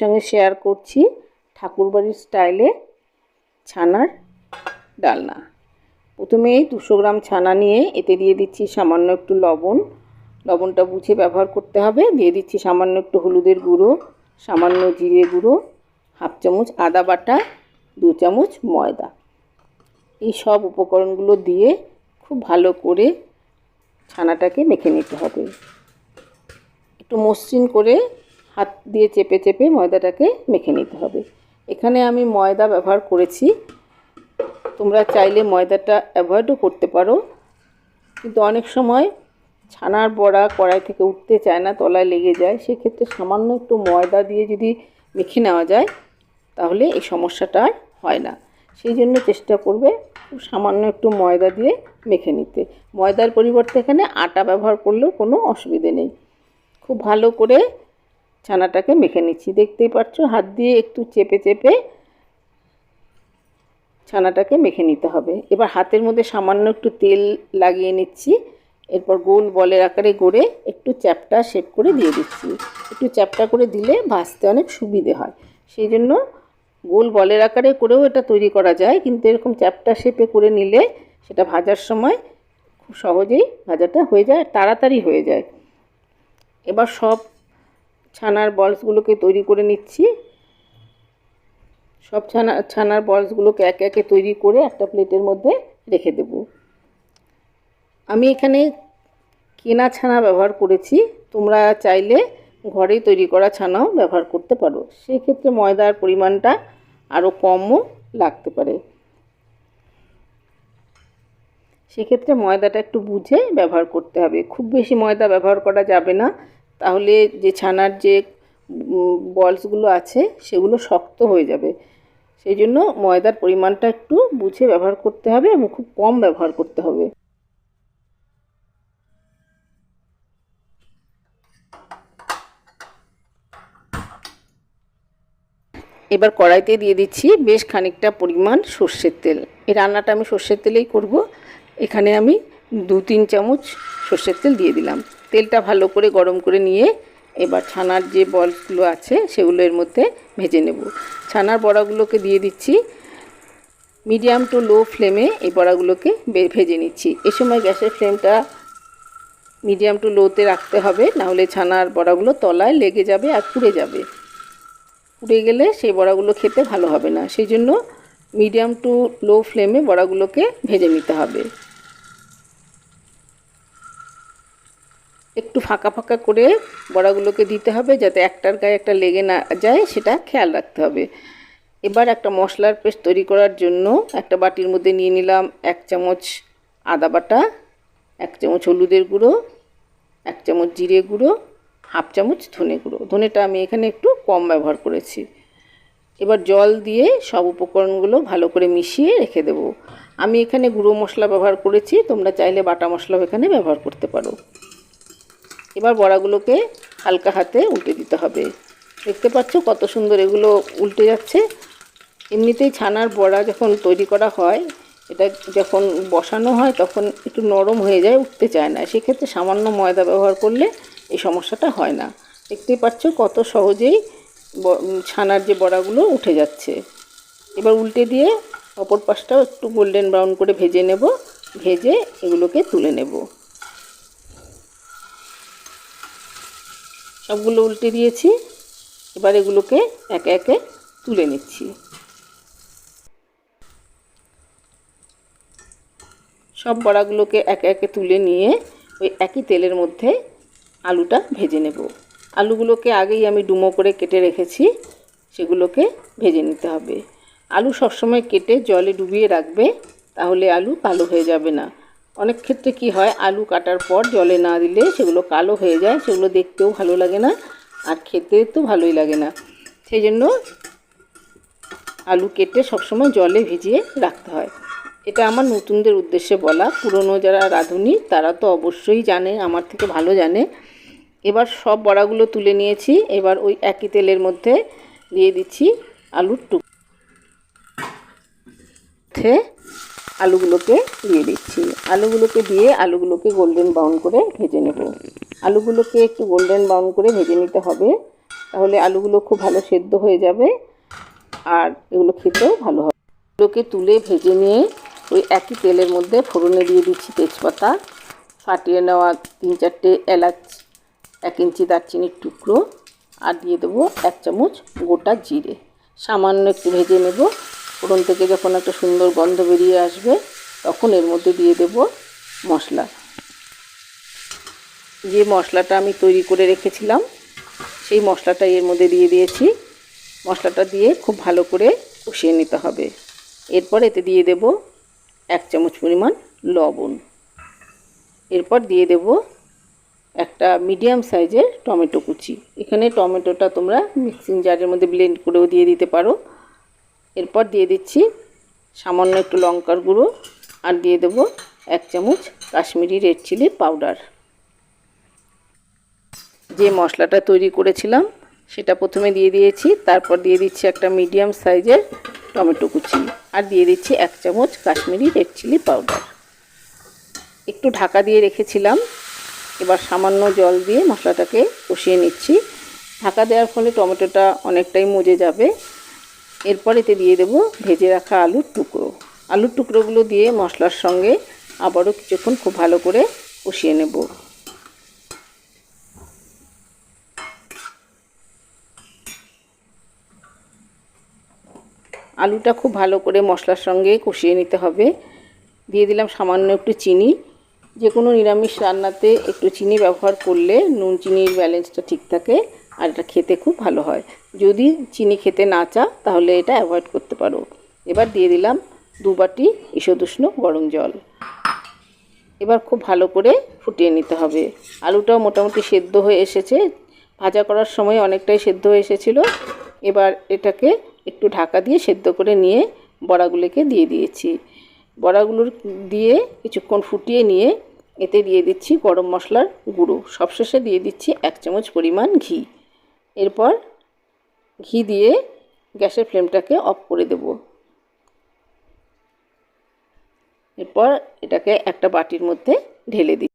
সঙ্গে শেয়ার করছি ঠাকুরবাড়ির স্টাইলে ছানার ডালনা। প্রথমে দুশো গ্রাম ছানা নিয়ে এতে দিয়ে দিচ্ছি সামান্য একটু লবণ। লবণটা বুঝে ব্যবহার করতে হবে। দিয়ে দিচ্ছি সামান্য একটু হলুদের গুঁড়ো, সামান্য জিরে গুঁড়ো, হাফ চামচ আদা বাটা, দু চামচ ময়দা। এই সব উপকরণগুলো দিয়ে খুব ভালো করে ছানাটাকে মেখে নিতে হবে। একটু মসৃণ করে হাত দিয়ে চেপে চেপে ময়দাটাকে মেখে নিতে হবে। এখানে আমি ময়দা ব্যবহার করেছি। তোমরা চাইলে ময়দাটা অ্যাভয়েডও করতে পারো। কিন্তু অনেক সময় ছানার বড়া কড়াই থেকে উঠতে চায় না, তলায় লেগে যায়। সেক্ষেত্রে সামান্য একটু ময়দা দিয়ে যদি মেখে নেওয়া যায়, তাহলে এই সমস্যাটা হয় না। সেই জন্য চেষ্টা করবে সামান্য একটু ময়দা দিয়ে মেখে নিতে। ময়দার পরিবর্তে এখানে আটা ব্যবহার করলেও কোনো অসুবিধে নেই। খুব ভালো করে ছানাটাকে মেখে নিচ্ছি। দেখতেই পাচ্ছ হাত দিয়ে একটু চেপে চেপে ছানাটাকে মেখে নিতে হবে। এবার হাতের মধ্যে সামান্য একটু তেল লাগিয়ে নিচ্ছি। এরপর গোল বলের আকারে গড়ে একটু চ্যাপটা শেপ করে দিয়ে দিচ্ছি। একটু চ্যাপটা করে দিলে ভাজতে অনেক সুবিধে হয়। সেই জন্য গোল বলের আকারে করেও এটা তৈরি করা যায়, কিন্তু এরকম চ্যাপটা শেপে করে নিলে সেটা ভাজার সময় খুব সহজেই ভাজাটা হয়ে যায়, তাড়াতাড়ি হয়ে যায়। এবার সব ছানার বলসগুলোকে তৈরি করে নিচ্ছি। সব ছানা, ছানার বলসগুলোকে একে একে তৈরি করে একটা প্লেটের মধ্যে রেখে দেব। আমি এখানে কেনা ছানা ব্যবহার করেছি। তোমরা চাইলে ঘরেই তৈরি করা ছানাও ব্যবহার করতে পারো। সেই ক্ষেত্রে ময়দার পরিমাণটা আরও কমও লাগতে পারে। সেক্ষেত্রে ময়দাটা একটু বুঝে ব্যবহার করতে হবে। খুব বেশি ময়দা ব্যবহার করা যাবে না। তাহলে যে ছানার যে বলসগুলো আছে সেগুলো শক্ত হয়ে যাবে। সেই জন্য ময়দার পরিমাণটা একটু বুঝে ব্যবহার করতে হবে এবং খুব কম ব্যবহার করতে হবে। এবার কড়াইতে দিয়ে দিচ্ছি বেশ খানিকটা পরিমাণ সর্ষের তেল। এই রান্নাটা আমি সর্ষের তেলেই করব। এখানে আমি দু তিন চামচ সর্ষের তেল দিয়ে দিলাম। তেলটা ভালো করে গরম করে নিয়ে এবার ছানার যে বলগুলো আছে সেগুলো এর মধ্যে ভেজে নেব। ছানার বড়াগুলোকে দিয়ে দিচ্ছি। মিডিয়াম টু লো ফ্লেমে এই বড়াগুলোকে ভেজে নিচ্ছি। এ সময় গ্যাসের ফ্লেমটা মিডিয়াম টু লোতে রাখতে হবে, নাহলে ছানার বড়াগুলো তলায় লেগে যাবে আর পুড়ে যাবে। পুড়ে গেলে সেই বড়াগুলো খেতে ভালো হবে না। সেই জন্য মিডিয়াম টু লো ফ্লেমে বড়াগুলোকে ভেজে নিতে হবে। একটু ফাঁকা ফাঁকা করে বড়াগুলোকে দিতে হবে যাতে একটার গায়ে একটা লেগে না যায়, সেটা খেয়াল রাখতে হবে। এবার একটা মশলার পেস্ট তৈরি করার জন্য একটা বাটির মধ্যে নিয়ে নিলাম এক চামচ আদা বাটা, এক চামচ হলুদের গুঁড়ো, এক চামচ জিরে গুঁড়ো, হাফ চামচ ধনে গুঁড়ো। ধনেটা আমি এখানে একটু কম ব্যবহার করেছি। এবার জল দিয়ে সব উপকরণগুলো ভালো করে মিশিয়ে রেখে দেবো। আমি এখানে গুঁড়ো মশলা ব্যবহার করেছি, তোমরা চাইলে বাটা মশলাও এখানে ব্যবহার করতে পারো। এবার বড়াগুলোকে হালকা হাতে উল্টে দিতে হবে। দেখতে পাচ্ছ কত সুন্দর এগুলো উল্টে যাচ্ছে। এমনিতেই ছানার বড়া যখন তৈরি করা হয়, এটা যখন বসানো হয়, তখন একটু নরম হয়ে যায়, উঠতে চায় না। সেক্ষেত্রে সামান্য ময়দা ব্যবহার করলে এই সমস্যাটা হয় না। দেখতেই পাচ্ছ কত সহজেই ছানার যে বড়াগুলো উঠে যাচ্ছে। এবার উল্টে দিয়ে অপর পাশটাও একটু গোল্ডেন ব্রাউন করে ভেজে নেব। ভেজে এগুলোকে তুলে নেব। সবগুলো উল্টে দিয়েছি। এবার এগুলোকে একে একে তুলে নিচ্ছি। সব বড়াগুলোকে একে একে তুলে নিয়ে ওই একই তেলের মধ্যে আলুটা ভেজে নেব। আলুগুলোকে আগেই আমি ডুমো করে কেটে রেখেছি, সেগুলোকে ভেজে নিতে হবে। আলু সবসময় কেটে জলে ডুবিয়ে রাখবে, তাহলে আলু কালো হয়ে যাবে না। অনেক ক্ষেত্রে কি হয়, আলু কাটার পর জলে না দিলে সেগুলো কালো হয়ে যায়, সেগুলো দেখতেও ভালো লাগে না আর খেতে তো ভালোই লাগে না। সেই জন্য আলু কেটে সবসময় জলে ভিজিয়ে রাখতে হয়। এটা আমার নতুনদের উদ্দেশ্যে বলা। পুরনো যারা রাঁধুনি, তারা তো অবশ্যই জানে, আমার থেকে ভালো জানে। এবার সব বড়াগুলো তুলে নিয়েছি, এবার ওই একই তেলের মধ্যে দিয়ে দিচ্ছি আলুর টুক আলুগুলোকে দিয়ে দিচ্ছি। আলুগুলোকে দিয়ে আলুগুলোকে গোল্ডেন ব্রাউন করে ভেজে নেব। আলুগুলোকে একটু গোল্ডেন ব্রাউন করে ভেজে নিতে হবে। তাহলে আলুগুলো খুব ভালো সেদ্ধ হয়ে যাবে আর এগুলো খেতেও ভালো হবে। এগুলোকে তুলে ভেজে নিয়ে ওই একই তেলের মধ্যে ফোড়নে দিয়ে দিচ্ছি তেজপাতা। ফাটিয়ে নেওয়া তিন চারটে এলাচ, এক ইঞ্চি দারচিনির টুকরো আর দিয়ে দেবো এক চামচ গোটা জিরে। সামান্য একটু ভেজে নেব। ফোড়ন থেকে যখন একটা সুন্দর গন্ধ বেরিয়ে আসবে, তখন এর মধ্যে দিয়ে দেব মশলা। যে মশলাটা আমি তৈরি করে রেখেছিলাম, সেই মশলাটা এর মধ্যে দিয়ে দিয়েছি। মশলাটা দিয়ে খুব ভালো করে কষিয়ে নিতে হবে। এরপর এতে দিয়ে দেব এক চামচ পরিমাণ লবণ। এরপর দিয়ে দেব একটা মিডিয়াম সাইজের টমেটো কুচি। এখানে টমেটোটা তোমরা মিক্সিং জারের মধ্যে ব্লেন্ড করেও দিয়ে দিতে পারো। এরপর দিয়ে দিচ্ছি সামান্য একটু লঙ্কার গুঁড়ো আর দিয়ে দেব এক চামচ কাশ্মীরি রেড চিলি পাউডার। যে মশলাটা তৈরি করেছিলাম, সেটা প্রথমে দিয়ে দিয়েছি, তারপর দিয়ে দিচ্ছি একটা মিডিয়াম সাইজের টমেটো কুচি আর দিয়ে দিচ্ছি এক চামচ কাশ্মীরি রেড চিলি পাউডার। একটু ঢাকা দিয়ে রেখেছিলাম, এবার সামান্য জল দিয়ে মশলাটাকে কষিয়ে নিচ্ছি। ঢাকা দেওয়ার ফলে টমেটোটা অনেকটাই মজে যাবে। এরপর এতে দিয়ে দেবো ভেজে রাখা আলুর টুকরো। আলুর টুকরোগুলো দিয়ে মশলার সঙ্গে আবারও কিছুক্ষণ খুব ভালো করে কষিয়ে নেব। আলুটা খুব ভালো করে মশলার সঙ্গে কষিয়ে নিতে হবে। দিয়ে দিলাম সামান্য একটু চিনি। যে কোনো নিরামিষ রান্নাতে একটু চিনি ব্যবহার করলে নুন চিনির ব্যালেন্সটা ঠিক থাকে আর এটা খেতে খুব ভালো হয়। যদি চিনি খেতে না চা তাহলে এটা অ্যাভয়েড করতে পারো। এবার দিয়ে দিলাম দু বাটি ঈষদুষ্ণ গরম জল। এবার খুব ভালো করে ফুটিয়ে নিতে হবে। আলুটাও মোটামুটি সেদ্ধ হয়ে এসেছে। ভাজা করার সময় অনেকটাই সেদ্ধ হয়ে এসেছিল। এবার এটাকে একটু ঢাকা দিয়ে সেদ্ধ করে নিয়ে বড়াগুলোকে দিয়ে দিয়েছি। বড়াগুলোর দিয়ে কিছুক্ষণ ফুটিয়ে নিয়ে এতে দিয়ে দিচ্ছি গরম মশলার গুঁড়ো। সবশেষে দিয়ে দিচ্ছি এক চামচ পরিমাণ ঘি। এরপর ঘি দিয়ে গ্যাসের ফ্লেমটাকে অফ করে দেব। এরপর এটাকে একটা বাটির মধ্যে ঢেলে দিই